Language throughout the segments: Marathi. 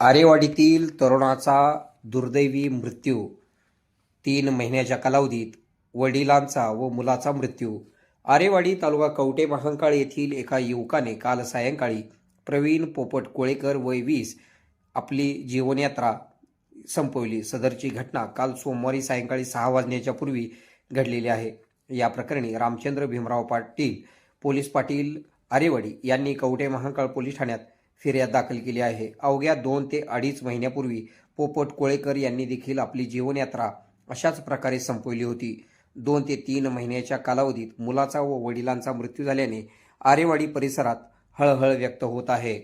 आरेवाडीतील तरुणाचा दुर्दैवी मृत्यू. तीन महिन्याच्या कालावधीत वडिलांचा व मुलाचा मृत्यू. आरेवाडी तालुका कवटे महांकाळ येथील एका युवकाने काल सायंकाळी प्रवीण पोपट कोळेकर वय वीस आपली जीवनयात्रा संपवली. सदरची घटना काल सोमवारी सायंकाळी सहा वाजण्याच्या पूर्वी घडलेली आहे. या प्रकरणी रामचंद्र भीमराव पाटील पोलीस पाटील आरेवाडी यांनी कवटे महांकाळ पोलीस ठाण्यात फिर्याद दाखल केली आहे. अवघ्या दोन ते अडीच महिन्यापूर्वी पोपट कोळेकर यांनी देखील आपली जीवनयात्रा अशाच प्रकारे संपवली होती. दोन ते तीन महिन्याच्या कालावधीत मुलाचा व वडिलांचा मृत्यू झाल्याने आरेवाडी परिसरात हळहळ व्यक्त होत आहे.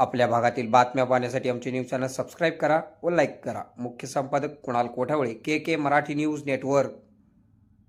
आपल्या भागातील बातम्या पाहण्यासाठी आमचे न्यूज चॅनल सबस्क्राईब करा व लाईक करा. मुख्य संपादक Kunal Kothawale K K Marathi news network.